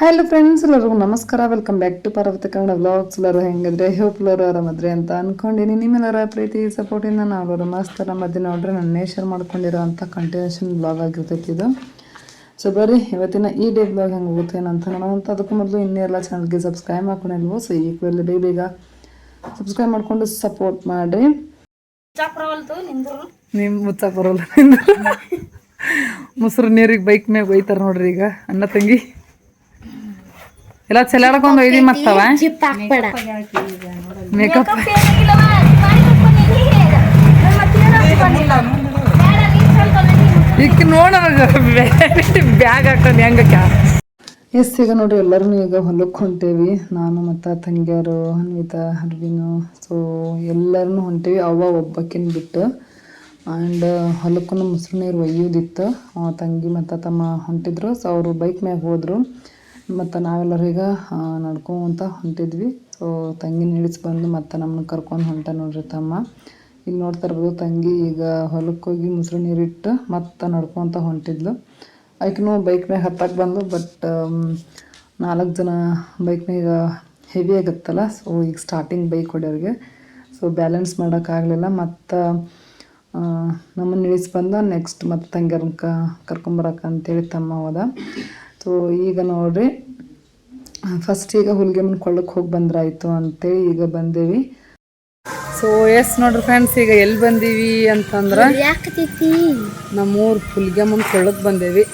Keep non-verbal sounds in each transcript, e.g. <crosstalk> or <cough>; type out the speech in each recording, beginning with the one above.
Hello friends ಎಲ್ಲರಿಗೂ ನಮಸ್ಕಾರ. Welcome back to Parvathi Kannada vlogs ಎಲ್ಲರೂ ಹೆಂಗಿದ್ರೆ? ಹೋಪ್ ಎಲ್ಲರೂ ಆರಾಮದ್ರಿ ಅಂತ ಅನ್ಕೊಂಡಿನಿ. ನಿಮ್ಮೆಲ್ಲರ ಪ್ರೀತಿ ಸಪೋರ್ಟಿಂದ ನಾವು ಮಸ್ತ್ ಮಧ್ಯೆ ನೋಡ್ರಿ ನಾನು ನೇಷರ್ ಮಾಡ್ಕೊಂಡಿರೋ ಅಂಥ ಕಂಟಿನ್ಯೂಷನ್ ಬ್ಲಾಗ್ ಆಗಿರ್ತೈತಿ ಇದು. ಸೊ ಬರ್ರಿ ಇವತ್ತಿನ ಈ ಡೇ ಬ್ಲಾಗ್ ಹೆಂಗೆ ಹೋಗುತ್ತೆ ಏನಂತ ಅಂತ. ಅದಕ್ಕೂ ಮೊದಲು ಇನ್ನೆಲ್ಲ ಚಾನಲ್ಗೆ ಸಬ್ಸ್ಕ್ರೈಬ್ ಮಾಡ್ಕೊಂಡಿಲ್ವೋ ಸೊ ಈಕ್ವಲ್ಲಿ ಬೇಗ ಬೇಗ ಸಬ್ಸ್ಕ್ರೈಬ್ ಮಾಡಿಕೊಂಡು ಸಪೋರ್ಟ್ ಮಾಡಿರಿ. ನಿಮ್ಮ ಮುಚ್ಚಾಕ್ ಬರೋಲ್ಲ ಮೊಸರು ನೀರಿಗೆ ಬೈಕ್ ಮ್ಯಾಗ ಒಯ್ತಾರೆ ನೋಡ್ರಿ ಈಗ ಅಣ್ಣ ತಂಗಿ. ಎಲ್ಲ ಚೆಲ್ಲಾಡ್ಕೊಂಡು ಒಯ್ದಿ ಮತ್ತವ? ಮೇಕಪ್ ಈಗ ನೋಡ ಬ್ಯಾಗ್ ಹಾಕೊಂಡು ಹೆಂಗ ಎಸ್ ಈಗ ನೋಡ್ರಿ ಎಲ್ಲರೂ ಈಗ ಹೊಲಕ್ಕೆ ಹೊಂಟೇವಿ ನಾನು ಮತ್ತು ತಂಗಿಯರು ಅನ್ವಿತಾ ಅರ್ವಿನು ಸೊ ಎಲ್ಲರೂ ಹೊಂಟೇವಿ ಅವ ಒಬ್ಬಕ್ಕಿನ ಬಿಟ್ಟು. ಆ್ಯಂಡ್ ಹೊಲಕ್ಕೂ ಮುಸ್ರು ನೀರು ಒಯ್ಯೋದಿತ್ತು. ಆ ತಂಗಿ ಮತ್ತು ತಮ್ಮ ಹೊಂಟಿದ್ರು. ಸೊ ಅವರು ಬೈಕ್ ಮ್ಯಾಗ ಹೋದರು. ಮತ್ತು ನಾವೆಲ್ಲರೂ ಈಗ ನಡ್ಕೊಂತ ಹೊಂಟಿದ್ವಿ. ಸೊ ತಂಗಿನ ಇಳಿಸಿ ಬಂದು ಮತ್ತು ನಮ್ಮನ್ನ ಕರ್ಕೊಂಡು ಹೊಂಟ ನೋಡ್ರಿ ತಮ್ಮ. ಇಲ್ಲಿ ನೋಡ್ತಾ ಇರ್ಬೋದು ತಂಗಿ ಈಗ ಹೊಲಕ್ಕೆ ಹೋಗಿ ಮುಸ್ರು ನೀರಿಟ್ಟು ಮತ್ತೆ ನಡ್ಕೊತ ಹೊಂಟಿದ್ಲು. ಆಯ್ಕೆನೂ ಬೈಕ್ ಮ್ಯಾಗ ಹತ್ತಕ್ಕೆ ಬಂದು ಬಟ್ ನಾಲ್ಕು ಜನ ಬೈಕ್ ಮ್ಯಾಗ ಹೆವಿ ಆಗುತ್ತಲ್ಲ ಸೊ ಈಗ ಸ್ಟಾರ್ಟಿಂಗ್ ಬೈಕ್ ಹೊಡೆಯೋರಿಗೆ ಸೊ ಬ್ಯಾಲೆನ್ಸ್ ಮಾಡೋಕ್ಕಾಗಲಿಲ್ಲ ಮತ್ತು ನಮ್ಮನ್ನು ಇಳಿಸಿ ಬಂದ ನೆಕ್ಸ್ಟ್ ಮತ್ತು ತಂಗಿಯರ್ನ ಕ ಕರ್ಕೊಂಬರಕ್ಕೆ ಅಂತೇಳಿ ತಮ್ಮ ಹೋದ. ಸೊ ಈಗ ನೋಡ್ರಿ. ಫಸ್ಟ್ ಈಗ ಹುಲ್ಗೆಮ್ಮನ ಕೊಳ್ಳಕ್ಕೆ ಹೋಗಿ ಬಂದ್ರಾಯ್ತು ಅಂತೇಳಿ ಈಗ ಬಂದೇವಿ. ಸೊ ಎಸ್ ನೋಡ್ರಿ ಫ್ರೆಂಡ್ಸ್ ಈಗ ಎಲ್ಲಿ ಬಂದೀವಿ ಅಂತಂದ್ರೆ ನಮ್ಮೂರು ಹುಲ್ಗೆಮ್ಮನ ಕೊಳ್ಳಕ್ಕೆ ಬಂದೇವಿ.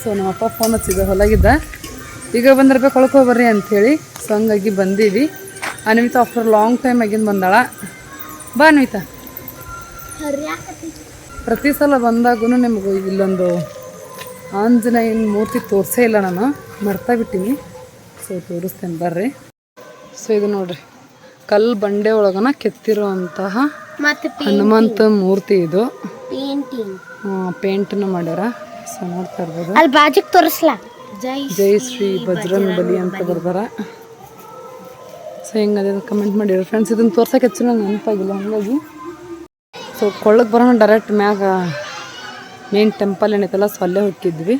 ಸೊ ನಮ್ಮಪ್ಪ ಫೋನ್ ಹಚ್ಚಿದ ಹೊಲಗಿದ್ದ. ಈಗ ಬಂದಿರ್ಬೇಕು ಕೊಳಕ್ಕೆ ಬರ್ರಿ ಅಂಥೇಳಿ ಸೊ ಹಂಗಾಗಿ ಬಂದೀವಿ. ಅನಿಮಿತ ಆಫ್ಟರ್ ಲಾಂಗ್ ಟೈಮ್ ಆಗಿಂದ ಬಂದಾಳ. ಬಾ ಅನ್ವಿತಾ. ಪ್ರತಿ ಸಲ ಬಂದಾಗೂ ನಿಮಗೂ ಇಲ್ಲೊಂದು ಆಂಜನೇಯನ ಮೂರ್ತಿ ತೋರಿಸೇ ಇಲ್ಲ ನಾನು. ಮರ್ತಾ ಬಿಟ್ಟೀನಿ. ಸೊ ತೋರಿಸ್ತೇನೆ ಬರ್ರಿ. ಸೊ ಇದು ನೋಡ್ರಿ. ಕಲ್ಲು ಬಂಡೆ ಒಳಗನ ಕೆತ್ತಿರುವಂತಹ ಹನುಮಂತ ಮೂರ್ತಿ ಇದು. ಪೇಂಟನ್ನು ಮಾಡ್ಯಾರ. ಸೊ ನೋಡ್ತಾ ಇರ್ಬೋದು. ಅಲ್ಲಿ ಬಾಜಿಗೆ ತೋರಿಸ್ಲಾ? ಜೈ ಜೈ ಶ್ರೀ ಬಜರಂಗ್ ಬಲಿ ಅಂತ ಬರ್ದಾರ. ಸೊ ಹೆಂಗದೆ ಕಮೆಂಟ್ ಮಾಡಿರಿ. ಫ್ರೆಂಡ್ಸ್ ಇದನ್ನು ತೋರ್ಸಕ್ಕೆ ಹೆಚ್ಚು ನಂಗೆ ನೆನಪಾಗಿಲ್ಲ ಹಂಗಾಗಿ. ಸೊ ಕೊಳ್ಳಕ್ಕೆ ಬರೋಣ ಡೈರೆಕ್ಟ್ ಮ್ಯಾಗ. ಮೇನ್ ಟೆಂಪಲ್ ಏನೈತಲ್ಲ ಸೊಲ್ಲೆ ಹೊಕ್ಕಿದ್ವಿ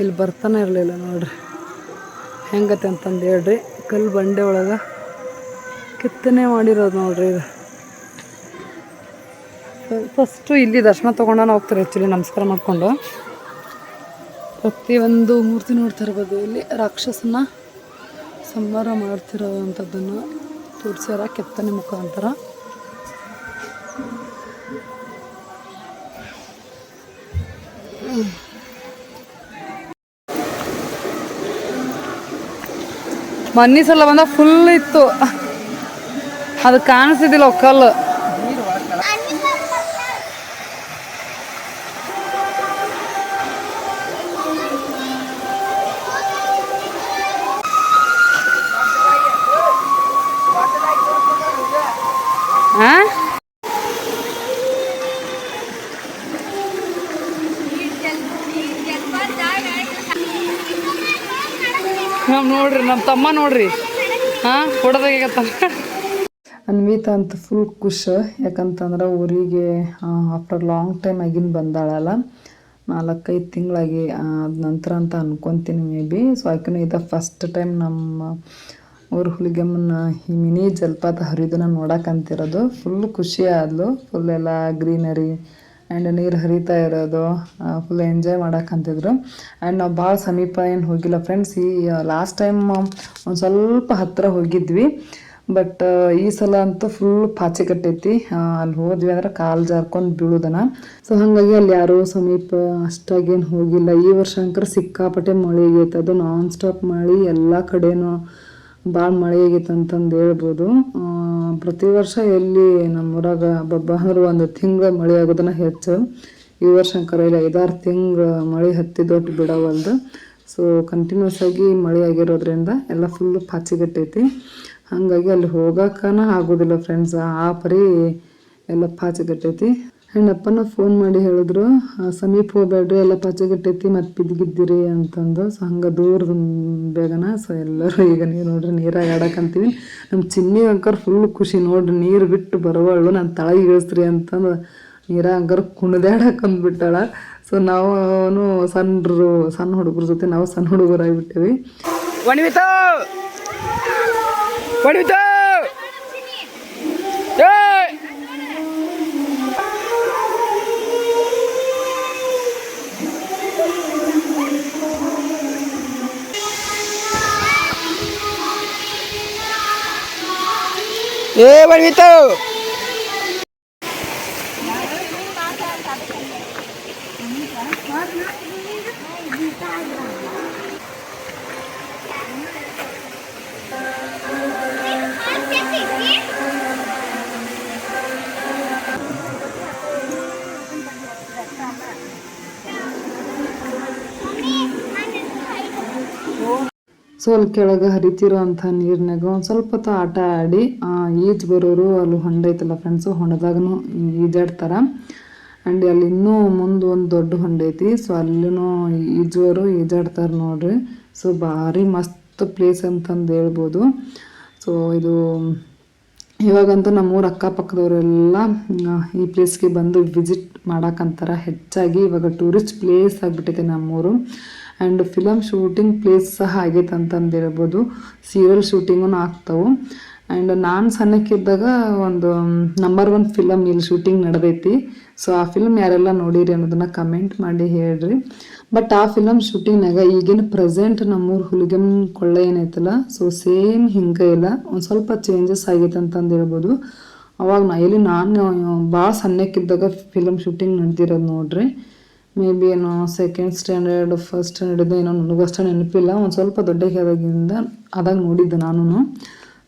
ಇಲ್ಲಿ ಬರ್ತಾನೆ ಇರಲಿಲ್ಲ ನೋಡ್ರಿ. ಹೆಂಗತ್ತೆ ಅಂತಂದು ಹೇಳ್ರಿ. ಕಲ್ಲು ಬಂಡೆ ಒಳಗೆ ಕೆತ್ತನೆ ಮಾಡಿರೋದು ನೋಡ್ರಿ ಇದು. ಫಸ್ಟು ಇಲ್ಲಿ ದರ್ಶನ ತೊಗೊಂಡು ಹೋಗ್ತಾರೆ ಆ್ಯಕ್ಚುಲಿ ನಮಸ್ಕಾರ ಮಾಡಿಕೊಂಡು. ಪ್ರತಿಯೊಂದು ಮೂರ್ತಿ ನೋಡ್ತಾ ಇರ್ಬೋದು. ಇಲ್ಲಿ ರಾಕ್ಷಸನ ಸಂಹಾರ ಮಾಡ್ತಿರೋವಂಥದ್ದನ್ನು ತೋರಿಸ್ಯಾರ, ಕೆತ್ತನೆ ಮುಖಾಂತರ. ಮನ್ನಿ ಸಲ ಬಂದ ಫುಲ್ ಇತ್ತು. ಅದು ಕಾಣಿಸ್ತಿದ್ದಿಲ್ಲ ಕಲ್ಲು. ನೋಡ್ರಿ ನಮ್ಮ ತಮ್ಮ ನೋಡ್ರಿ. ಹಾಂ ಹೊಡೆದಾಗತ್ತ ಅನ್ವಿತಾ ಅಂತ ಫುಲ್ ಖುಷ್, ಯಾಕಂತಂದ್ರೆ ಊರಿಗೆ ಆಫ್ಟರ್ ಲಾಂಗ್ ಟೈಮ್ ಆಗಿನ ಬಂದಾಳಲ್ಲ. ನಾಲ್ಕೈದು ತಿಂಗಳಾಗಿ ಅದ ನಂತರ ಅಂತ ಅನ್ಕೊತೀನಿ ಮೇ ಬಿ. ಸೊ ಆಕಿನೂ ಇದು ಫಸ್ಟ್ ಟೈಮ್ ನಮ್ಮ ಊರು ಹುಲಿಗೆಮ್ಮನ ಈ ಮಿನಿ ಜಲಪಾತ ಹರಿದನ್ನ ನೋಡಕಂತಿರೋದು. ಫುಲ್ ಖುಷಿ ಆದ್ಲು. ಫುಲ್ ಎಲ್ಲ ಗ್ರೀನರಿ ಆ್ಯಂಡ್ ನೀರು ಹರಿತಾ ಇರೋದು ಫುಲ್ ಎಂಜಾಯ್ ಮಾಡೋಕ್ಕಂತಿದ್ರು ಆ್ಯಂಡ್ ನಾವು ಭಾಳ ಸಮೀಪ ಏನು ಹೋಗಿಲ್ಲ ಫ್ರೆಂಡ್ಸ್ ಈ ಲಾಸ್ಟ್ ಟೈಮ್ ಒಂದು ಸ್ವಲ್ಪ ಹತ್ತಿರ ಹೋಗಿದ್ವಿ. ಬಟ್ ಈ ಸಲ ಅಂತೂ ಫುಲ್ ಪಾಚಿ ಕಟ್ಟೈತಿ. ಅಲ್ಲಿ ಹೋದ್ವಿ ಅಂದ್ರೆ ಕಾಲು ಜಾರ್ಕೊಂಡು ಬೀಳೋದನ. ಸೊ ಹಾಗಾಗಿ ಅಲ್ಲಿ ಯಾರೂ ಸಮೀಪ ಅಷ್ಟಾಗೇನು ಹೋಗಿಲ್ಲ. ಈ ವರ್ಷ ಅಂಕರ ಸಿಕ್ಕಾಪಟ್ಟೆ ಮಳೆ ಆಗೈತೆ. ಅದು ನಾನ್ ಸ್ಟಾಪ್ ಮಳೆ ಎಲ್ಲ ಕಡೆನೂ ಭಾಳ ಮಳೆ ಆಗಿತ್ತು ಅಂತಂದು ಹೇಳ್ಬೋದು. ಪ್ರತಿ ವರ್ಷ ಎಲ್ಲಿ ನಮ್ಮೂರಾಗ ಹಬ್ಬ ಅಂದ್ರೆ ಒಂದು ತಿಂಗಳ ಮಳೆ ಆಗೋದನ್ನ ಹೆಚ್ಚು. ಈ ವರ್ಷ ಅಂಕರ ಇಲ್ಲಿ, ಐದಾರು ತಿಂಗಳು ಮಳೆ ದೊಡ್ಡ ಬಿಡವಲ್ದು. ಸೊ ಕಂಟಿನ್ಯೂಸ್ ಆಗಿ ಮಳೆ ಆಗಿರೋದ್ರಿಂದ ಎಲ್ಲ ಫುಲ್ಲು ಪಾಚಿಗಟ್ಟೈತಿ. ಹಾಗಾಗಿ ಅಲ್ಲಿ ಹೋಗಕ್ಕನ ಆಗೋದಿಲ್ಲ ಫ್ರೆಂಡ್ಸ್ ಆ ಪರಿ ಎಲ್ಲ ಪಾಚಿಗಟ್ಟೈತಿ. ಆ್ಯಂಡ್ ಅಪ್ಪನ ಫೋನ್ ಮಾಡಿ ಹೇಳಿದ್ರು ಸಮೀಪ ಹೋಗ್ಬೇಡ್ರಿ, ಎಲ್ಲ ಪಾಚಿಗಟ್ಟೈತಿ, ಮತ್ತು ಬಿದ್ದಿಗಿದ್ದೀರಿ ಅಂತಂದು. ಸೊ ಹಂಗೆ ದೂರದ ಬೇಗನ ಸೊ ಎಲ್ಲರೂ ಈಗ ನೀವು ನೋಡ್ರಿ ನೀರಾಗ ಆಡಕ್ಕಂತೀವಿ ನಮ್ಮ ಚಿನ್ನಿ ಅಂಕರ್ ಫುಲ್ ಖುಷಿ, ನೋಡ್ರಿ, ನೀರು ಬಿಟ್ಟು ಬರುವಳು ನಾನು ತಳಗೆ ಇಳಿಸ್ರಿ ಅಂತಂದು. ನೀರ ಅಂಕರ್ ಕುಣಿದಾಡಕ್ಕಂದ್ಬಿಟ್ಟಾಳ ಸೊ ನಾವು ಸಣ್ಣರು ಸಣ್ಣ ಹುಡುಗರ ಜೊತೆ ನಾವು ಸಣ್ಣ ಹುಡುಗರಾಗಿಬಿಟ್ಟೇವಿ 耶！我里头。ಸೊ ಅಲ್ಲಿ ಕೆಳಗೆ ಹರಿತಿರೋ ನೀರಿನಾಗ ಒಂದು ಸ್ವಲ್ಪ ಹೊತ್ತು ಆಟ ಆಡಿ ಈಜು ಬರೋರು ಅಲ್ಲಿ ಹೊಂಡ ಐತಲ್ಲ ಫ್ರೆಂಡ್ಸು ಹೊಂಡದಾಗೂ ಈಜಾಡ್ತಾರೆ. ಆ್ಯಂಡ್ ಅಲ್ಲಿ ಇನ್ನೂ ಮುಂದೆ ಒಂದು ದೊಡ್ಡ ಹೊಂಡ ಐತಿ ಸೊ ಅಲ್ಲಿನೂ ಈಜುವರು ಈಜಾಡ್ತಾರೆ ನೋಡ್ರಿ. ಸೊ ಭಾರಿ ಮಸ್ತ್ ಪ್ಲೇಸ್ ಅಂತಂದು ಹೇಳ್ಬೋದು. ಸೊ ಇದು ಇವಾಗಂತೂ ನಮ್ಮೂರ ಅಕ್ಕಪಕ್ಕದವರೆಲ್ಲ ಈ ಪ್ಲೇಸ್ಗೆ ಬಂದು ವಿಸಿಟ್ ಮಾಡಕ್ಕಂತಾರ ಹೆಚ್ಚಾಗಿ ಇವಾಗ ಟೂರಿಸ್ಟ್ ಪ್ಲೇಸ್ ಆಗಿಬಿಟ್ಟೈತೆ ನಮ್ಮೂರು. ಆ್ಯಂಡ್ ಫಿಲಮ್ ಶೂಟಿಂಗ್ ಪ್ಲೇಸ್ ಸಹ ಆಗೈತೆ ಅಂತಂದು ಹೇಳ್ಬೋದು ಸೀರಿಯಲ್ ಶೂಟಿಂಗೂ ಆಗ್ತಾವೆ. ಆ್ಯಂಡ್ ನಾನು ಸಣ್ಣಕ್ಕಿದ್ದಾಗ ಒಂದು ನಂಬರ್ ಒನ್ ಫಿಲಮ್ ಇಲ್ಲಿ ಶೂಟಿಂಗ್ ನಡೆದೈತಿ. ಸೊ ಆ ಫಿಲ್ಮ್ ಯಾರೆಲ್ಲ ನೋಡಿರಿ ಅನ್ನೋದನ್ನು ಕಮೆಂಟ್ ಮಾಡಿ ಹೇಳ್ರಿ. ಬಟ್ ಆ ಫಿಲಮ್ ಶೂಟಿಂಗ್ನಾಗ ಈಗಿನ ಪ್ರೆಸೆಂಟ್ ನಮ್ಮೂರು ಹುಲಿಗೆಮ್ ಕೊಳ್ಳೆ ಏನೈತಲ್ಲ ಸೊ ಸೇಮ್ ಹಿಂಗೆ ಇಲ್ಲ. ಒಂದು ಸ್ವಲ್ಪ ಚೇಂಜಸ್ ಆಗೈತೆ ಅಂತಂದು ಹೇಳ್ಬೋದು ಅವಾಗ ನಾ ಎಲ್ಲಿ ನಾನು, ಭಾಳ ಸಣ್ಣಕ್ಕಿದ್ದಾಗ ಫಿಲಮ್ ಶೂಟಿಂಗ್ ನಡೆದಿರೋದು ನೋಡ್ರಿ. ಮೇ ಬಿ ಏನೋ ಸೆಕೆಂಡ್ ಸ್ಟ್ಯಾಂಡರ್ಡ್ ಫಸ್ಟ್ ಸ್ಟ್ಯಾಂಡರ್ಡ್ ಏನೋ ನನಗೂ ನೆನಪಿಲ್ಲ. ಒಂದು ಸ್ವಲ್ಪ ದೊಡ್ಡ ಆದಾಗಿಂದ ಅದಾಗ ನೋಡಿದ್ದೆ ನಾನು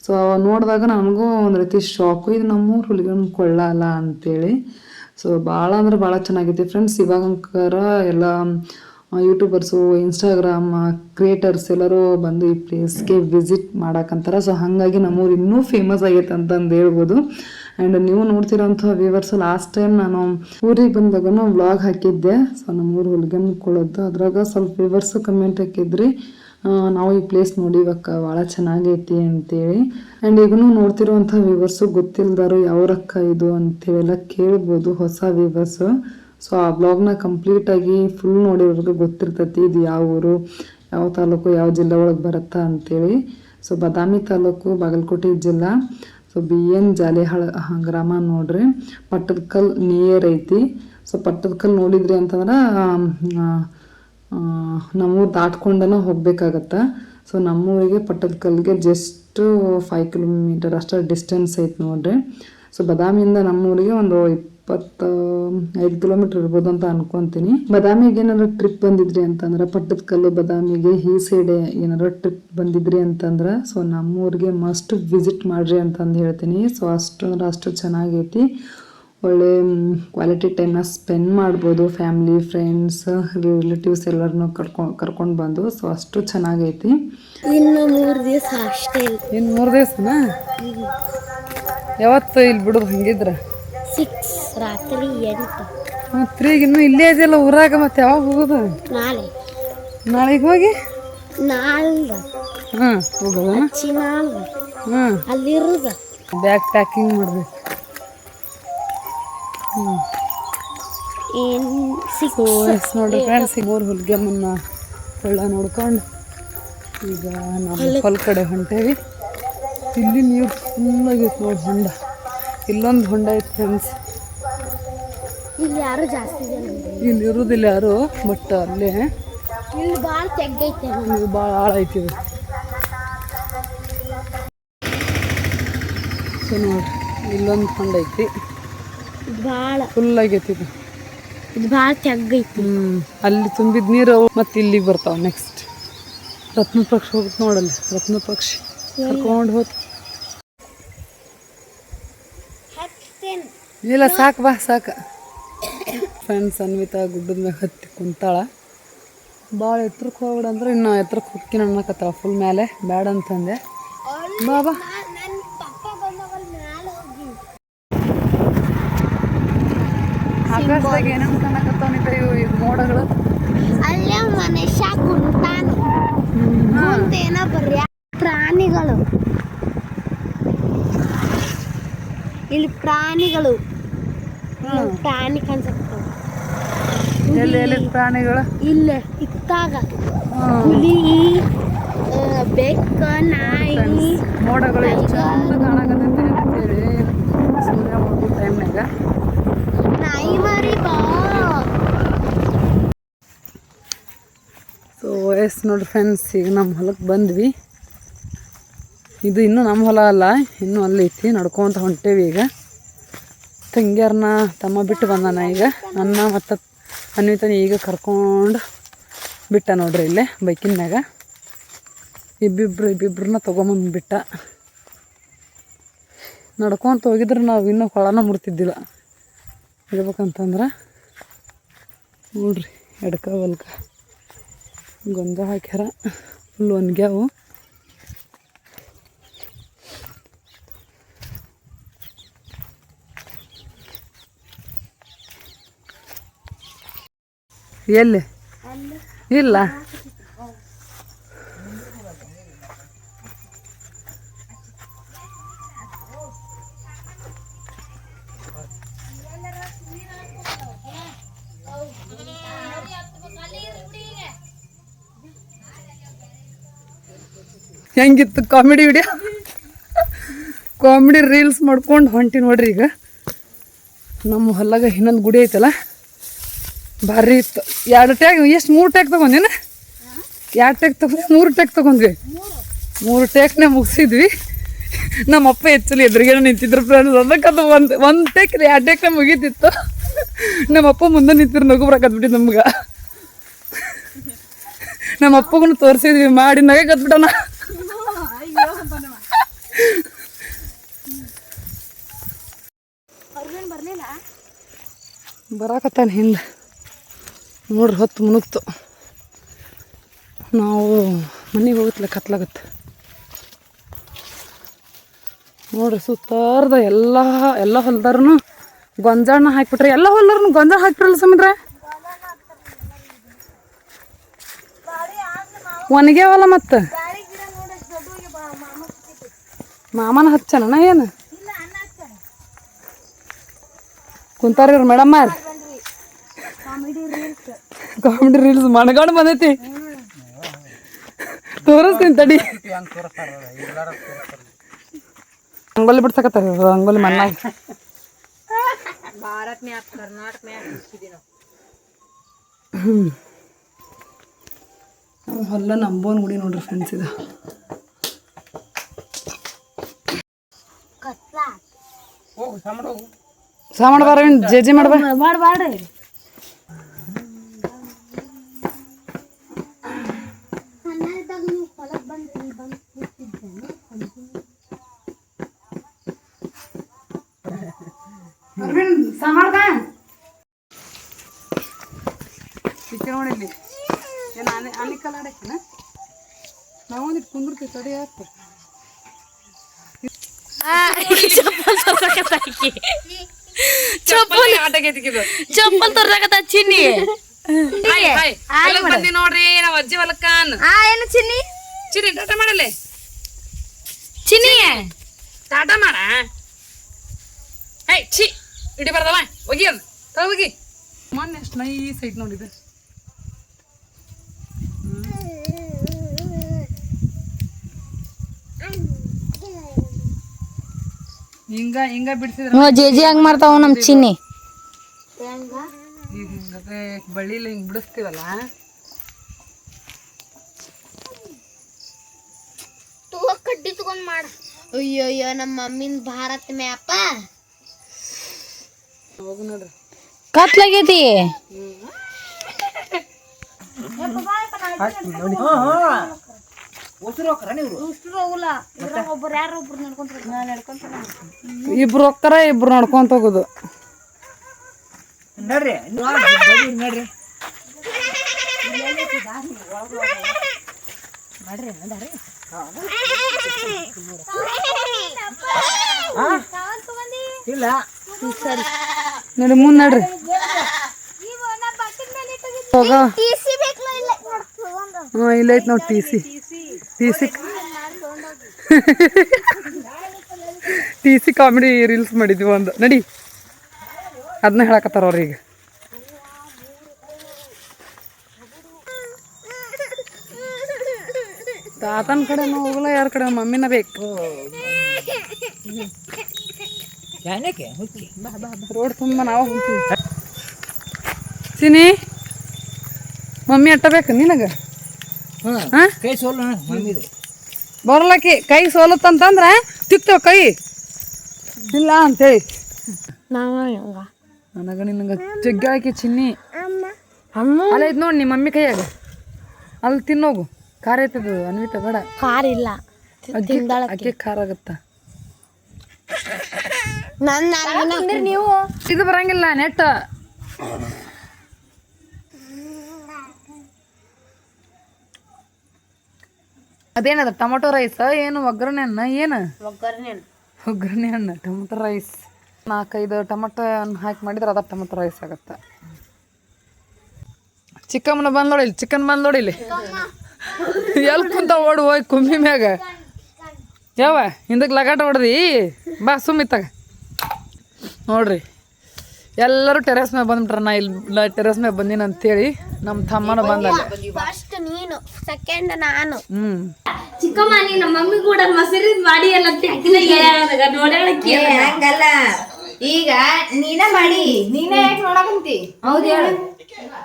ಸೊ ನೋಡಿದಾಗ ನನಗೂ ಒಂದು ರೀತಿ ಶಾಕು ಇದು ನಮ್ಮೂರು ಹುಲಿಗನ ಕೊಳ್ಳ ಅಲ್ಲ ಅಂತೇಳಿ. ಸೊ ಭಾಳ ಅಂದ್ರೆ ಭಾಳ ಚೆನ್ನಾಗೈತಿ ಫ್ರೆಂಡ್ಸ್ ಇವಾಗಂಕರ ಎಲ್ಲ ಯೂಟ್ಯೂಬರ್ಸು ಇನ್ಸ್ಟಾಗ್ರಾಮ್ ಕ್ರಿಯೇಟರ್ಸ್ ಎಲ್ಲರೂ ಬಂದು ಈ ಪ್ಲೇಸ್ಗೆ ವಿಸಿಟ್ ಮಾಡಕ್ಕಂತಾರ ಸೊ ಹಾಗಾಗಿ ನಮ್ಮೂರು ಇನ್ನೂ ಫೇಮಸ್ ಆಗೈತೆ ಅಂತಂದು ಹೇಳ್ಬೋದು. ಆ್ಯಂಡ್ ನೀವು ನೋಡ್ತಿರೋಂಥ ವ್ಯೂವರ್ಸ್ ಲಾಸ್ಟ್ ಟೈಮ್ ನಾನು ಊರಿಗೆ ಬಂದಾಗನು ವ್ಲಾಗ್ ಹಾಕಿದ್ದೆ. ಸೊ ನಮ್ಮ ಊರು ಹುಲ್ಗನ್ ಕೊಡೋದು ಅದ್ರಾಗ ಸ್ವಲ್ಪ ವ್ಯೂವರ್ಸ್ ಕಮೆಂಟ್ ಹಾಕಿದ್ರಿ. ನಾವು ಈ ಪ್ಲೇಸ್ ನೋಡಿವಕ್ಕ ಭಾಳ ಚೆನ್ನಾಗೈತಿ ಅಂತೇಳಿ. ಆ್ಯಂಡ್ ಈಗೂ ನೋಡ್ತಿರೋಂಥ ವ್ಯೂವರ್ಸು ಗೊತ್ತಿಲ್ದಾರು ಯಾವ್ರಕ್ಕ ಇದು ಅಂತೇಳೆಲ್ಲ ಕೇಳ್ಬೋದು ಹೊಸ ವ್ಯೂವರ್ಸು ಸೊ ಆ ಬ್ಲಾಗ್ನ ಕಂಪ್ಲೀಟಾಗಿ ಫುಲ್ ನೋಡಿರೋರಿಗೆ ಗೊತ್ತಿರ್ತೈತಿ ಇದು ಯಾವ ಊರು, ಯಾವ ತಾಲೂಕು, ಯಾವ ಜಿಲ್ಲೆ ಒಳಗೆ ಬರುತ್ತಾ ಅಂತೇಳಿ. ಸೊ ಬಾದಾಮಿ ತಾಲೂಕು ಬಾಗಲಕೋಟೆ ಜಿಲ್ಲಾ. ಸೊ ಬಿ ಎನ್ ಜಾಲಿಹಾಳ ಗ್ರಾಮ ನೋಡ್ರಿ. ಪಟ್ಟದಕಲ್ ನಿಯರ್ ಐತಿ. ಸೊ ಪಟ್ಟದಕಲ್ ನೋಡಿದ್ರಿ ಅಂತಂದ್ರೆ ನಮ್ಮೂರು ದಾಟ್ಕೊಂಡನ ಹೋಗ್ಬೇಕಾಗತ್ತ. ಸೊ, ನಮ್ಮೂರಿಗೆ ಪಟ್ಟದಕಲ್ಗೆ ಜಸ್ಟ್ ಫೈವ್ ಕಿಲೋಮೀಟರ್ ಅಷ್ಟು ಡಿಸ್ಟೆನ್ಸ್ ಐತೆ ನೋಡ್ರಿ. ಸೊ, ಬದಾಮಿಯಿಂದ ನಮ್ಮೂರಿಗೆ ಒಂದು ಇಪ್ಪತ್ತು ಐದು ಕಿಲೋಮೀಟರ್ ಇರ್ಬೋದು ಅಂತ ಅನ್ಕೊಂತೀನಿ. ಬದಾಮಿಗೆ ಏನಾದ್ರು ಟ್ರಿಪ್ ಬಂದಿದ್ರಿ ಅಂತಂದ್ರೆ ಪಟ್ಟದಕಲ್ಲು ಬದಾಮಿಗೆ ಈ ಸೈಡ್ ಏನಾರ ಟ್ರಿಪ್ ಬಂದಿದ್ರಿ ಅಂತಂದ್ರೆ ಸೊ ನಮ್ಮೂರಿಗೆ ಮಸ್ಟ್ ವಿಸಿಟ್ ಮಾಡ್ರಿ ಅಂತಂದು ಹೇಳ್ತೀನಿ. ಸೊ ಅಷ್ಟು ಅಂದ್ರೆ ಅಷ್ಟು ಚೆನ್ನಾಗೈತಿ. ಒಳ್ಳೆ ಕ್ವಾಲಿಟಿ ಟೈಮ್ನ ಸ್ಪೆಂಡ್ ಮಾಡ್ಬೋದು ಫ್ಯಾಮ್ಲಿ ಫ್ರೆಂಡ್ಸ್ ರಿಲೇಟಿವ್ಸ್ ಎಲ್ಲರನ್ನೂ ಕರ್ಕೊಂಡು ಕರ್ಕೊಂಡು ಬಂದು ಸೊ ಅಷ್ಟು ಚೆನ್ನಾಗೈತಿ. ಇನ್ನು ಮೂರು ದಿವಸ ಅಷ್ಟೇ ಇನ್ನು ಮೂರು ದಿವಸನಾ? ಯಾವತ್ತು ಇಲ್ಲಿ ಬಿಡೋದು ಹಂಗಿದ್ರೆ. ಸಿಕ್ಸ್ ರಾತ್ರಿ ಎಂಟು. ಈಗ ಇನ್ನೂ ಇಲ್ಲೇ ಇದೆಯಲ್ಲ ಊರಾಗ ಮತ್ತೆ ಯಾವಾಗ ಹೋಗೋದು? ನಾಳೆ. ನಾಳೆಗೆ ಹೋಗಿ? ನಾಳೆ ಹಾಂ ಹೋಗೋದು? ಹಚ್ಚಿ ನಾಲ್ದು. ಹಾಂ. ಅಲ್ಲಿರೋದು. ಬ್ಯಾಗ್ ಪ್ಯಾಕಿಂಗ್ ಮಾಡಬೇಕು. ಸೊ ನೋಡ್ರಿ ಫ್ರೆಂಡ್ಸ್ ಈಗ ಹುಲ್ಗೆಮ್ಮನ್ನ ಕೊಳ್ಳ ನೋಡ್ಕೊಂಡು ಈಗ ನಾವು ಹೊಲ ಕಡೆ ಹೊಂಟೇವಿ. ಇಲ್ಲಿ ನೀರು ಫುಲ್ ಆಗೈತೆ ನೋಡಿ ಹೊಂಡ. ಇಲ್ಲೊಂದು ಹೊಂಡ ಐತೆ ಫ್ರೆಂಡ್ಸ್ ಇಲ್ಲಿ ಯಾರು ಜಾಸ್ತಿ ಇಲ್ಲ. ಇರುವುದಿಲ್ಲ ಯಾರು ಬಟ್ ಅಲ್ಲೇ. ಇಲ್ಲಿ ಭಾಳ ತೆಗ್ಗೈತೆ ಇಲ್ಲಿ ಭಾಳ ಆಳ ಐತಿ ಇದು ಸೊ ನೋಡ್ರಿ ಇಲ್ಲೊಂದು ಹೊಂಡ ಐತಿ. ಭಾಳ ಫುಲ್ ಆಗೈತಿ ಇದು. ಇದು ಭಾಳ ತೆಗ್ಗೈತಿ ಹ್ಮ್ ಅಲ್ಲಿ ತುಂಬಿದ ನೀರು ಮತ್ತೆ ಇಲ್ಲಿಗೆ ಬರ್ತಾವ ನೆಕ್ಸ್ಟ್ ರತ್ನ ಪಕ್ಷಿ ಹೋಗುತ್ತೆ ನೋಡಲ್ಲ ರತ್ನ ಪಕ್ಷಿ. ಕರ್ಕೊಂಡು ಹೋತ್ ಇಲ್ಲ ಸಾಕು ಬಾ ಸಾಕು. ಫ್ರೆಂಡ್ಸ್ ಅನ್ವಿತಾ ಗುಡ್ಡದ ಮ್ಯಾಗ ಹತ್ತಿ ಕುಂತಾಳ. ಭಾಳ ಎತ್ತರಕ್ಕೆ ಹೋಗ್ಬಿಡ ಅಂದ್ರೆ ಇನ್ನು ಎತ್ರಕ್ಕೆ ಹೊಕ್ಕಿನ ಅನ್ನಕತ್ತಾಳ ಫುಲ್ ಮೇಲೆ ಬ್ಯಾಡ ಅಂತಂದೆ. ಬಾ ಬಾ. ಆಕಾಶದಾಗ ಏನೇನು ಕಾಣಕತ್ತಾವ ಇವು ಇದು ಮೋಡಗಳು? ಅಲ್ಲೇ ಮನುಷ್ಯ ಕುಂತಾನ. ಮುಂದೇನ ಪ್ರಾಣಿಗಳು. ಇಲ್ಲಿ ಪ್ರಾಣಿಗಳು. ಪ್ರಾಣಿ ಕಾಣಿಸುತ್ತವೆ ಎಲ್ಲಿ ಎಲ್ಲಿ ಪ್ರಾಣಿಗಳು? ಇಲ್ಲೇ ಇತ್ತಾಗ. ಹುಲಿ ಬೆಕ್ಕ ಬೈಕ್ ನಾಯಿ ಮೋಡಗಳು ಎಷ್ಟು ಚಂದ ಕಾಣಕತ್ತೈತಿ ಅಂತೇಳಿ ಸೂರ್ಯ ಮುಳುಗೋ ಟೈಮ್ನಾಗ ನಾಯಿ ಮರಿ ಬಾ. ಸೊ ಎಸ್ ನೋಡಿ ಫ್ರೆಂಡ್ಸ್ ಈಗ ನಮ್ಮ ಹೊಲಕ್ಕೆ ಬಂದ್ವಿ. ಇದು ಇನ್ನೂ ನಮ್ಮ ಹೊಲ ಅಲ್ಲ ಇನ್ನೂ ಅಲ್ಲಿ ಐತಿ ನಡ್ಕೊತ ಹೊಂಟೇವಿ ಈಗ. ತಂಗಿಯರ್ನ ತಮ್ಮ ಬಿಟ್ಟು ಬಂದಾನ ಈಗ. ನನ್ನ ಮತ್ತು ಅನ್ವಿತನ ಈಗ ಕರ್ಕೊಂಡು ಬಿಟ್ಟ ನೋಡ್ರಿ ಇಲ್ಲೇ ಬೈಕಿನಾಗ ಇಬ್ಬಿಬ್ರು ಇಬ್ಬಿಬ್ರನ್ನ ತೊಗೊಂಬಂದು ಬಿಟ್ಟ. ನಡ್ಕೊಂತ ಹೋಗಿದ್ರೆ ನಾವು ಇನ್ನೂ ಕೊಳನ ಮುಡ್ತಿದ್ದಿಲ್ಲ ಹೇಳ್ಬೇಕಂತಂದ್ರೆ ನೋಡ್ರಿ ಎಡ್ಕ ಬಲ್ಕ. ಗೊಂಜ ಹಾಕ್ಯಾರ. ಫುಲ್ ಒಣಗ್ಯಾವು. ಎಲ್ಲಿ? ಇಲ್ಲ. ಹೆಂಗಿತ್ತು ಕಾಮಿಡಿ ವಿಡಿಯೋ ಕಾಮಿಡಿ ರೀಲ್ಸ್ ಮಾಡ್ಕೊಂಡು ಹೊಂಟಿ ನೋಡ್ರಿ ಈಗ. ನಮ್ಮ ಹೊಲ್ಲಾಗ ಇನ್ನೊಂದು ಗುಡಿ ಐತಲ್ಲ? ಭಾರಿ ಇತ್ತು. ಎರಡು ಟ್ಯಾಗ್ ಎಷ್ಟು ಮೂರು ಟ್ಯಾಗ್ ತೊಗೊಂಡೇನ ಎರಡು ಟ್ಯಾಗ್ ತಗೊಂಡು ಮೂರು ಟ್ಯಾಗ್ ತಗೊಂಡ್ವಿ ಮೂರು ಟ್ಯಾಕ್ನೇ ಮುಗಿಸಿದ್ವಿ. ನಮ್ಮ ಅಪ್ಪ ಹೆಚ್ಚಲಿ ಎದುರಿಗೆ ನಿಂತಿದ್ರು ಫ್ರೆಂಡ್ಸ್ ಅದಕ್ಕೆ ಅದು ಒಂದು ಒಂದು ಟೇಕ್ ಎರಡು ಟೇಕ್ನೇ ಮುಗೀತಿತ್ತು. ನಮ್ಮ ಅಪ್ಪ ಮುಂದೆ ನಿಂತಿದ್ರು ನಗು ಬರಕತ್ಬಿಟ್ಟು ನಮ್ಗೆ. ನಮ್ಮ ಅಪ್ಪಗೂ ತೋರಿಸಿದ್ವಿ ಮಾಡಿ ನಗೆ ಕತ್ಬಿಟ್ಟಣ. ಬರಾಕತ್ತಾನ ಹಿಂದೆ. ನೋಡ್ರಿ ಹೊತ್ತು ಮುನುಗ್ತು ನಾವು ಮನೆಗೆ ಹೋಗುತ್ತಲ್ಲ ಕತ್ಲಾಗತ್ತೆ. ನೋಡ್ರಿ ಸುತ್ತಾರ್ದ ಎಲ್ಲ ಎಲ್ಲ ಹೊಲ್ದಾರನು ಗೊಂಜಾಳನ್ನ ಹಾಕ್ಬಿಟ್ರಿ, ಎಲ್ಲ ಹೊಲ್ದಾರನು ಗೊಂಜಾಳ ಹಾಕ್ಬಿಟ್ರಲ್ಲ ಸಮುದ್ರ? ಒಣಗ್ಯಾವಲ್ಲ ಮತ್ತೆ? ಮಾಮನ ಹಚ್ಚನ ಏನು? ಕುಂತಾರ ಮೇಡಮ್ಮ ಕಾಮಿಡಿ ರೀಲ್ಸ್ ಮಣಗಾಡ್ ಬಂದೈತಿ. ತೋರಿಸ್ತೀನಿ ತಡಿ. ರಂಗೋಲಿ ಬಿಡ್ಸಕತ್ತಾರ ರಂಗೋಲಿ ಮಣ್ಣಾಗ. Bharat map Karnataka map hmm. ನಮ್ಮ ಹೊಲ ನಂಬೋನ್ ಗುಡಿ ನೋಡ್ರಿ ಫ್ರೆಂಡ್ಸ್ ಇದು. ಕತ್ಲ. ಸಾಮಾನು ಬಾರ ಜೆ ಜೆ ಮಾಡ್ಬಾ. ಮಾಡ್ ಮಾಡ್ರಿ ಸಣ್ಣದಾಗ ನೀವು ಹೊಲಕ್ಕೆ ಬಂದು ಇಲ್ಲಿ ಬಂದು ಕೂತಿದ್ದೇನೆ ಸಾಮಾಡ್ದ ಸಿಕ್ಕಿ ನೋಡಿಲ್ಲಿ ಏನು ಆನೆ ಆನೆ ಕಾಲ ಆಡಕ್ಕಿನ ನಾವು ಒಂದಿಟ್ಟು ಕುಂದಿರ್ತೀವಿ ತಡಿ ಯಾಕೆ ಚಪ್ಪಲ್ ಆಟಗೈತಿಕಿದು ಚಪ್ಪಲ್ ತರ್ಸಕತ್ತ ಚಿನ್ನಿ ಹಾಯ್ ಹಾಯ್ ಹೊಲಕ್ ಬಂದಿ ನೋಡ್ರಿ ನಾವ್ ಅಜ್ಜಿ ಹೊಲಕ್ಕನ್ ಆ ಏನು ಚಿನ್ನಿ? ಚಿನ್ನಿ ಟಾಟಾ ಮಾಡಲೆ ಚಿನ್ನಿ. ಟಾಟಾ ಮಾಡ. ಹೇ ಛಿ ಇಡಿ ಬರ್ದವ ಹೋಗಿ ಅದು. ತಗೋ ಹೋಗಿ. ಮೊನ್ನೆ ಎಷ್ಟು ನೈಸ್ ಐಟ್ ನೋಡಿದೆ. ಹಿಂಗ ಹಿಂಗ ಬಿಡ್ಸಿದ್ರ ಜೆ ಹಂಗ ಹಂಗ್ ಮಾಡ್ತಾವ ನಮ್ ಚಿನ್ನಿ. ಈಗ ಹಿಂಗದೆ ಬಳ್ಳಿಲಿ ಹಿಂಗೆ ಬಿಡಿಸ್ತೀವಲ್ಲ? ಕಡ್ಡಿ ತಗೊಂಡ್ ಮಾಡ. ಅಯ್ಯೋ ಅಯ್ಯೋ ನಮ್ಮ ಮಮ್ಮಿನ ಭಾರತ್ ಮ್ಯಾಪ. ಹೋಗು ನೋಡ್ರಿ. ಕತ್ಲಾಗೈತಿ. ಇಬ್ರು ಹೋಗ್ತಾರ ಇಬ್ರು ನಡ್ಕೊಂತ ಹೋಗುದು. ನಡಿ <laughs> ಮುಂದ್ ನಡ್ರಿ. ಹಾ ಇಲ್ಲ ಐತ್ ನೋಡಿ T C. T C <laughs> T C comedy reels ಮಾಡಿದ್ವಿ ಒಂದು. ನಡಿ. ಅದನ್ನ ಹೇಳಕತ್ತಾರ ಅವ್ರಿಗೆ. ತಾತನ ಕಡೆ ಹೋಗಲ್ಲ ಯಾರ ಕಡೆ ಮಮ್ಮಿನ ಬೇಕು. ರೋಡ್ ತುಂಬ ನಾವು ಹೋಗ್ತೀವಿ ಸಿನಿ ಮಮ್ಮಿ ಅಟ್ಟ ಬೇಕು ನಿನಗೆ? ಹಾಂ ಹಾ ಕೈ ಸೋಲು ಮಮ್ಮಿದು. ಬರಲಕ್ಕಿ ಕೈ ಸೋಲತ್ತಂತಂದ್ರೆ ತಿಕ್ತೇವ ಕೈ. ಇಲ್ಲ ಅಂತೇಳಿ. ನನಗೆ ನಿನಗೆ ಜಗ್ಗಾಕಿ ಚಿನ್ನಿ. ಅಲ್ಲ ಇದು ನೋಡಿ ನಿಮ್ಮ ಮಮ್ಮಿ ಕೈಯಾಗ. ಅಲ್ಲಿ ತಿನ್ನೋಗು. ಖಾರ ಐತದ ಅನ್ವಿತ ಬೇಡ. ಖಾರ ಇಲ್ಲ. ಅಕ್ಕಿ ಅಕ್ಕಿ ಖಾರ ಆಗತ್ತ? ನನ್ನ ನೀವು? ಇದು ಬರಂಗಿಲ್ಲ ನೆಟ್. ಅದೇನದ ಟೊಮೊಟೊ ರೈಸ್ ಏನು ಒಗ್ಗರಣೆ ಅನ್ನ ಏನು? ಒಗ್ಗರಣೆ ಒಗ್ಗರಣೆ ಅನ್ನ ಟೊಮೊಟೊ ರೈಸ್. ನಾಲ್ಕೈದು ಟೊಮೊಟೊ ಹಣ್ಣು ಹಾಕಿ ಮಾಡಿದ್ರೆ ಅದ ಟೊಮೊಟೊ ರೈಸ್ ಆಗುತ್ತೆ. ಚಿಕ್ಕಮ್ಮನ ಬಂದ್ ನೋಡಿಲ್ಲ ಚಿಕನ್ ಬಂದ್ ನೋಡಿಲ್ಲ ಎಲ್ಲಿ ಕುಂತ ಓಡು ಹೋಗಿ ಕುಂಬಿ ಮ್ಯಾಗ. ಯಾವ ಹಿಂದಕ್ಕೆ ಲಗಾಟ ಹೊಡ್ದಿ? ಬಾ ಸುಮ್ಮಿತ್ತಾಗ ನೋಡ್ರಿ ಎಲ್ಲರೂ ಟೆರೆಸ್ ಮ್ಯಾಗ ಬಂದ್ಬಿಟ್ರ ನಾ ಇಲ್ಲಿ ಟೆರೆಸ್ ಮ್ಯಾಗ ಬಂದಿನ ಅಂತೇಳಿ ನಮ್ಮ ತಮ್ಮನ ಬಂದ ಫಸ್ಟ್ ನೀನು ಸೆಕೆಂಡ್ ನಾನು. ಹ್ಞೂ ಚಿಕ್ಕಮ್ಮ ನೀ ನಮ್ಮ ಮಮ್ಮಿ ಕೂಡ ಮೊಸರಿ ಮಾಡಿ ಎಲ್ಲ ತೆಗ್ದಿನ ನೋಡಕ್ಕೆ ಹಂಗಲ್ಲ. ಈಗ ನೀನ ಮಾಡಿ. ನೀನೇ ಯಾಕೆ ನೋಡಕಂತಿ? ಹೌದು ಹೇಳು.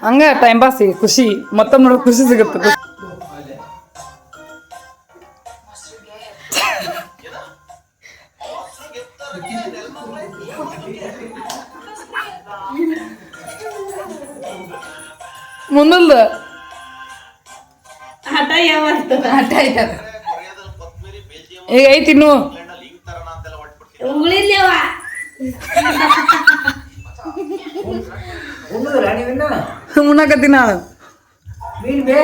ಹಂಗ ಟೈಮ್ ಪಾಸ್ ಖುಷಿ ಮತ್ತೊಮ್ಮೆ ನೋಡೋ ಖುಷಿ ಸಿಗುತ್ತೆ. ಮುಂದಲ್ದ? ಹಠ ಯಾವ ಹಠ ಈಗ ಐತಿ ಇನ್ನು? ಉಳಿಲ್ಯವ ಉಣ್ಣಕತ್ತೀನಿ ನಾನು ಮೀನ್ ಬೇ.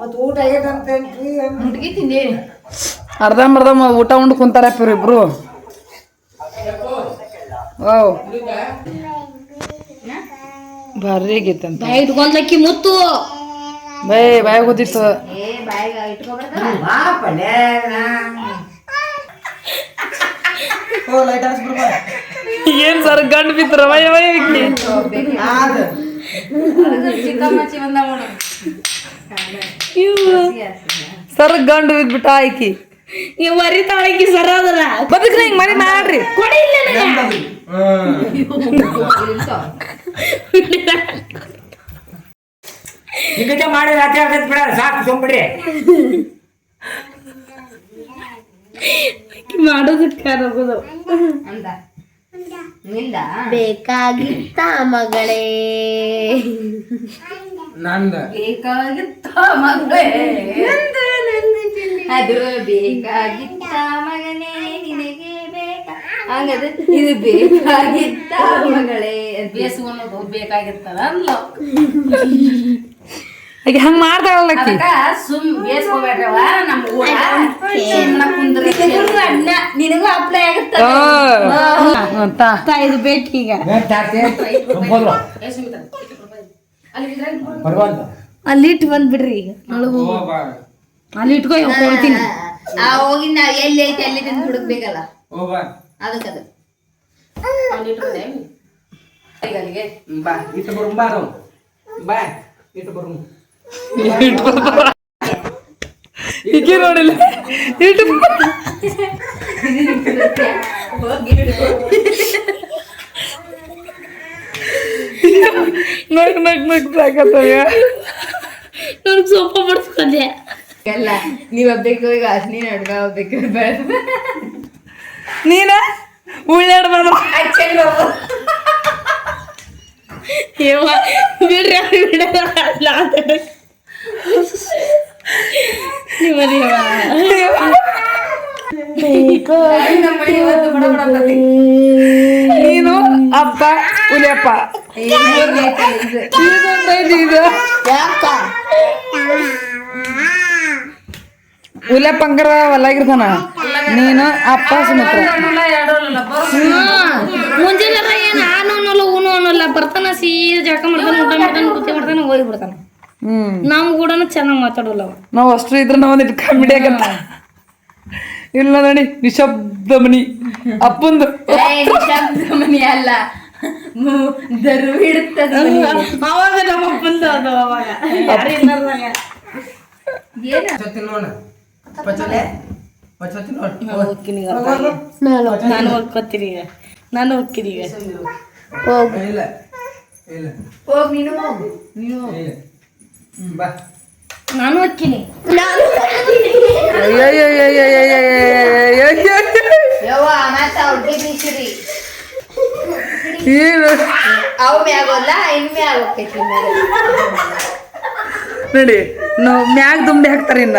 ಮತ್ತು ಊಟ ಆಗೈತಂತ ತಿಂದಿ. ಅರ್ಧಂಬರ್ಧ ಊಟ ಉಂಡು ಕುಂತಾರ ಇಬ್ರು. ಓ ಭಾರಿ ಆಗೈತಂತ. ಇಟ್ಕೊಂಡ್ಲಕ್ಕಿ ಮುತ್ತು. ಬೈ ಬಾಯ್ ಗೊತ್ತಿತ್ತು ಏ ಬಾಯಿಗೆ ಇಟ್ಕೊಬಾರ್ದ ಬಾ ಪಲ್ಯ ಓ ಲೈಟ್ ಏನ್ ಸರ್ ಗಂಡ ವಯ ವಯ ನೋಡು ಸರ್ ಗಂಡು ಬಿದ್ಬಿಟ್ಟ ಆಯ್ಕಿ. ನೀವು ಮರಿ ತಾಳಕಿ ಸರ ಅದಲ್ಲ ಬದುಕ್ರಿ ಹಿಂಗ್ ಮರಿ ಮಾಡ್ರಿ. ಕೊಡಿ ಇಲ್ಲ ಮಾಡಿ ರಾತ್ರಿ ಆಗ್ತೈತೆ ಬಿಡ ಸಾಕು ಸುಮ್ಬಿಡ್ರಿ ಮಾಡೋದಕ್ಕೆ ಆಗೋದು ಅಂದ. ನಿಂದ? ಬೇಕಾಗಿತ್ತ ಮಗಳೇ. ನಂದ. ಬೇಕಾಗಿತ್ತ ಮಗಳೇ. ಅದು ಬೇಕಾಗಿತ್ತ ಮಗನೇ ನಿನಗೆ ಬೇಕಾ? ಹಂಗದ ಇದು ಬೇಕಾಗಿತ್ತ ಮಗಳೇ. ಬೇಸು ಅನ್ನೋದು ಬೇಕಾಗಿತ್ತದ ಅನ್ಲೋ ಈಗ ಹಂಗ ಮಾಡ್ತಾಳಲ್ಲ ಆಕಿ? ಅದಕ್ಕ ಸುಮ್ ಬೇಸ್ಕೋಬೇಡ್ರವ ನಮ್ ಊರ. ಸುಮ್ನ ಕುಂದ್ರಿ ಅಣ್ಣ ನಿನಗೂ ಅಪ್ಲೈ ಆಗುತ್ತ? ಅಂತ ಇದು ಬೇಕು ಈಗ. ಅಲ್ಲಿಟ್ಕೋ ಹೋಗ್ತೀನಿ ಅಲ್ಲಿ ಇಟ್ಟು ಬಂದ್ಬಿಡ್ರಿ ಈಗ. ಅಲ್ಲಿ ಇಟ್ಕೊ ಕೊಡ್ತೀನಿ. ಆ ಹೋಗಿ ನಾವ್ ಎಲ್ಲಿ ಐತಿ ಅಲ್ಲಿ ತಂದು ಹುಡುಕ್ಬೇಕಲ್ಲ. ಅಲ್ಲಿಗೆ. ಬಾ. ಇಟ್ಟು ಬರು ಬಾ ಬಾ. ಇಟ್ಟು ಬರು ಈಕಿ ನೋಡಿಲ್ಲ. ಇಟ್ಟು ನಗ್ ನಗ್ ನಗ್ ಸಾಕತ್ತವ ನನಗೆ ಸೋಪ ಬಡ್ಸ್ಕೊಂಡೆ. ಎಲ್ಲ ನೀವ್ ಹಬ್ಬೇಕು ಈಗ ನೀನ್? ನಡ್ಗ ಹೋಗ್ಬೇಕು ಬೇಡ ನೀನ ಉಳ್ಳಾಡ ಯವ್ವ, ಬಿಡ್ರಿ ಬಿಡಲ್ಲ ಅಂತ. ನಿಮ್ಮ ಯವ್ವ. ನೀನು ಅಪ್ಪ ಉಲಿಯಪ್ಪ ಅಂಕರ ಹೊಲಾಗಿರ್ತಾನ ನೀನು ಅಪ್ಪ ಸುಮಿತ್ರ ಮುಂಜಾನೆ ಏನ್ ನಾನು ಅನ್ನೋಲ್ಲ ಊನು ಅನ್ನೋಲ್ಲ ಬರ್ತಾನ ಸೀದಾ ಜಳಕ ಮಾಡ್ತಾನೆ ಊಟ ಮಾಡ್ತಾನೆ ನೃತ್ಯ ಮಾಡ್ತಾನೆ ಹೋಗಿ ಬಿಡ್ತಾನ ನಮ್ ಕೂಡ ಚೆನ್ನಾಗಿ ಮಾತಾಡೋಲ್ಲ ನಾವು ಅಷ್ಟು ಇದ್ರೆ ನಾವು ಒಂದಿಟ್ಟು ಕಾಮಿಡಿ ಆಗತ್ತ ಇಲ್ಲ ನೋಡಿ ನಿಶಬ್ದ ಮನಿ ಅಪ್ಪಂದು ಮನಿ ಅಲ್ಲ. ಮು- ದರು ಹಿಡುತ್ತದ ಮನಿ. ಅವಾಗ ನಮ್ಮ ಅಪ್ಪಂದು ಅದು ಅವಾಗ. ಯಾರು ಇಲ್ಲಾರ್ದಾಗ ಪಚೋತಿ ನೋಡ. ಪಚೋಲೆ ಪಚೋತಿ ನೋಡ. ನಾನು ಹೋಗ್ಕೋತೀನಿ ಈಗ. ನಾನು ಹೋಗ್ತೀನಿ ಈಗ. ಇಲ್ಲ. ಇಲ್ಲ. ಹೋಗ್ ನೀನು ಹೋಗು. ನೀನು ಬಾ. ನಾನು ಬೀಸಿರಿ. ಏನು? ಅವ್ ಮ್ಯಾಗೋಲ್ಲ ಇನ್ ಮ್ಯಾಗ ಹೋಗ್ತೈತಿ ನೋಡಿ ನಾವು ಮ್ಯಾಗ ದುಂಬಿ ಹಾಕ್ತಾರೆ ಇನ್ನ.